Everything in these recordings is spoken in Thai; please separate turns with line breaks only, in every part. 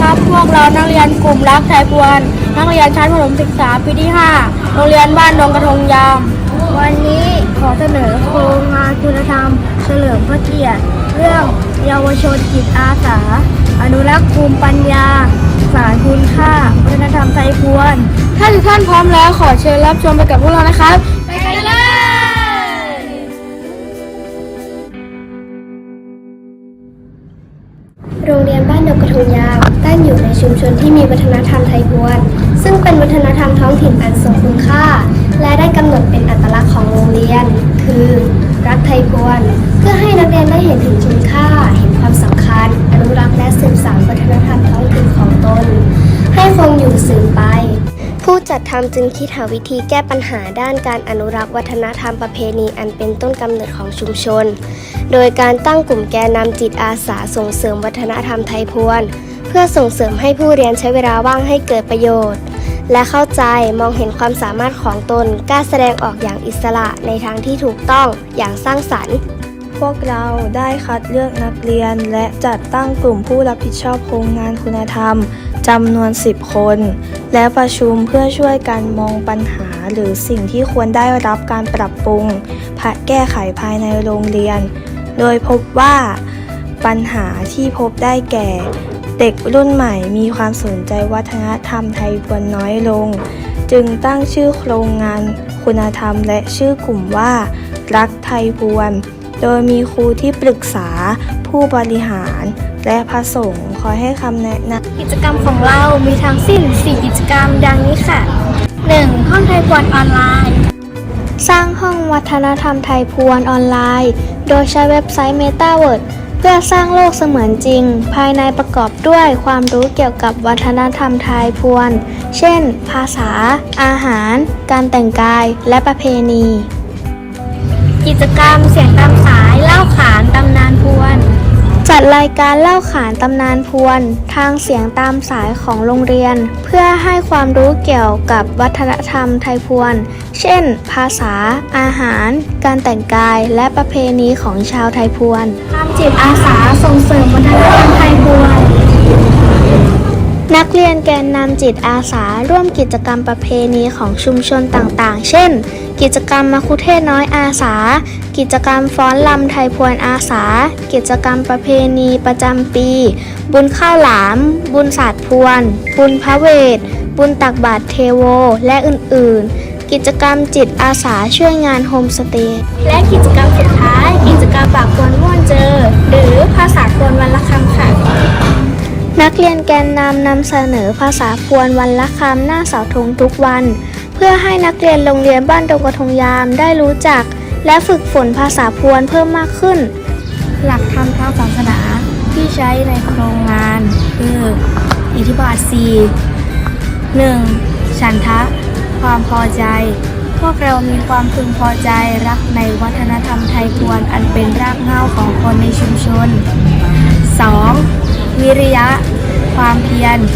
ครับ พวกเรานักเรียนกลุ่มรักไทยพวน นักเรียนชั้นประถมศึกษาปีที่ 5 โรงเรียนบ้านดงกระทงยาม วันนี้ขอเสนอโครงงานคุณธรรม เฉลิมพระเกียรติ เรื่องเยาวชนจิตอาสา อนุรักษ์ภูมิปัญญา สารคุณค่าวัฒนธรรมไทยพวน ถ้าทุกท่านพร้อมแล้วขอเชิญรับชมไปกับพวกเรานะครับ ไปกันเลย
โรงเรียนบ้านดงกระทงยาวตั้ง อยู่ในชุมชนที่มีวัฒนธรรมไทยพวน ซึ่งเป็นวัฒนธรรมท้องถิ่นอันทรงคุณค่า และได้กำหนดเป็นอัตลักษณ์ของโรงเรียน คือรักไทยพวน เพื่อให้นักเรียนได้เห็นถึงคุณค่า เห็นความสำคัญ อนุรักษ์และสืบสานวัฒนธรรมท้องถิ่นของตน ให้คงอยู่สืบไปผู้จัดทำจึงคิดหาวิธีแก้ปัญหาด้านการอนุรักษ์วัฒนธรรมประเพณีอันเป็นต้นกำเนิดของชุมชน โดยการตั้งกลุ่มแกนนำจิตอาสาส่งเสริมวัฒนธรรมไทยพวน เพื่อส่งเสริมให้ผู้เรียนใช้เวลาว่างให้เกิดประโยชน์ และเข้าใจมองเห็นความสามารถของตนกล้าแสดงออกอย่างอิสระในทางที่ถูกต้องอย่างสร้างสรรค์
พวกเราได้คัดเลือกนักเรียนและจัดตั้งกลุ่มผู้รับผิดชอบโครงงานคุณธรรมจำนวน 10 คน และประชุมเพื่อช่วยกันมองปัญหาหรือสิ่งที่ควรได้รับการปรับปรุงแก้ไขภายในโรงเรียน โดยพบว่าปัญหาที่พบได้แก่ เด็กรุ่นใหม่มีความสนใจวัฒนธรรมไทยพวนน้อยลง จึงตั้งชื่อโครงงานคุณธรรมและชื่อกลุ่มว่า รักไทยพวน โดยมีครูที่ปรึกษา ผู้บริหาร และพระสงฆ์คอยให้คำแนะนำ
กิจกรรมของเรามีทั้งสิ้น 4 กิจกรรมดังนี้ค่ะ 1. ห้องไทยพวนออนไลน์
สร้างห้องวัฒนธรรมไทยพวนออนไลน์ โดยใช้เว็บไซต์ MetaWord เพื่อสร้างโลกเสมือนจริง ภายในประกอบด้วยความรู้เกี่ยวกับวัฒนธรรมไทยพวน เช่น ภาษา อาหาร การแต่งกาย และประเพณี
กิจกรรมเสียงตามสายเล่าขานตำนานพวน
จัดรายการเล่าขานตำนานพวน ทางเสียงตามสายของโรงเรียน เพื่อให้ความรู้เกี่ยวกับวัฒนธรรมไทยพวน เช่น ภาษา อาหาร การแต่งกายและประเพณีของชาวไทยพวน
ทำจิตอาสาส่งเสริมวัฒนธรรมไทยพวน
นักเรียนแกนนำจิตอาสาร่วมกิจกรรมประเพณีของชุมชนต่างๆ เช่น กิจกรรมมคุเทศน้อยอาสา กิจกรรมฟ้อนลำไทยพวนอาสา กิจกรรมประเพณีประจำปี บุญข้าวหลาม บุญศาสตร์พวน บุญพระเวท บุญตักบาตรเทโว และอื่นๆ กิจกรรมจิตอาสาช่วยงานโฮมสเตย์
และกิจกรรมสุดท้าย กิจกรรมป เรี
ยนแกนนำนำเสนอภาษาพวนวันละคำหน้าเสาธงทุกวัน เพื่อให้นักเรียนโรงเรียนบ้านดงกระทงยามได้รู้จัก และฝึกฝนภาษาพวนเพิ่มมากขึ้น
หลักธรรมทางศาสนาที่ใช้ในโครงงานคืออิทธิบาท 4 1. ฉันทะ ความพอใจ พวกเรามีความพึงพอใจรักในวัฒนธรรมไทยพวนอันเป็นรากเหง้าของคนในชุมชน พียร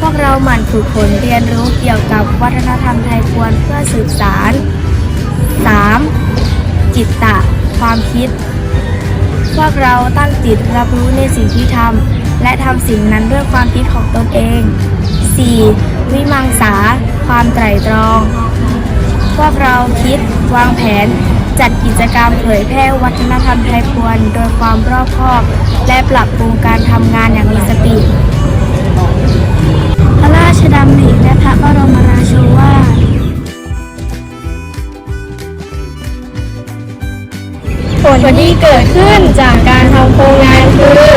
พวกเราหมั่นฝึกฝนเรียนรู้เกี่ยวกับวัฒนธรรมไทยพวนเพื่อสืบสาร 3. จิตตะ ความคิด พวกเราตั้งจิตรับรู้ในสิ่งที่ทำและทำสิ่งนั้นด้วยความคิดของตนเอง 4. วิมังสา ความไตร่ตรอง พวกเราคิดวางแผนจัดกิจกรรมเผยแพร่วัฒนธรรมไทยพวนโดยความรอบคอบ และปรับปรุงการทำงานอย่างมีสติ ลที่เกิดขึ้นจากการทำโครงงานคือ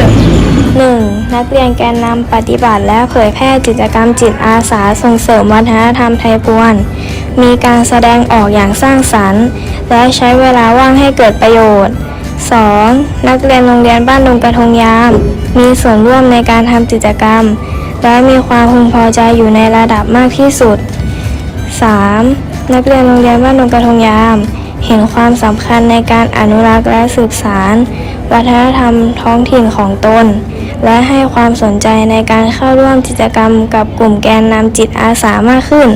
1. นักเรียนแกนนำปฏิบัติและเผยแพร่กิจกรรมจิตอาสาส่งเสริมวัฒนธรรมไทยพวน มีการแสดงออกอย่างสร้างสรรค์ และใช้เวลาว่างให้เกิดประโยชน์ 2. นักเรียนโรงเรียนบ้านดงกระทงยาม มีส่วนร่วมในการทำกิจกรรม และมีความพึงพอใจอยู่ในระดับมากที่สุด 3. นักเรียนโรงเรียนบ้านดงกระทงยาม เห็นความสำคัญในการอนุรักษ์และสืบสารวัฒนธรรมท้องถิ่นของตน และให้ความสนใจในการเข้าร่วมกิจกรรมกับกลุ่มแกนนำจิตอาสามากขึ้น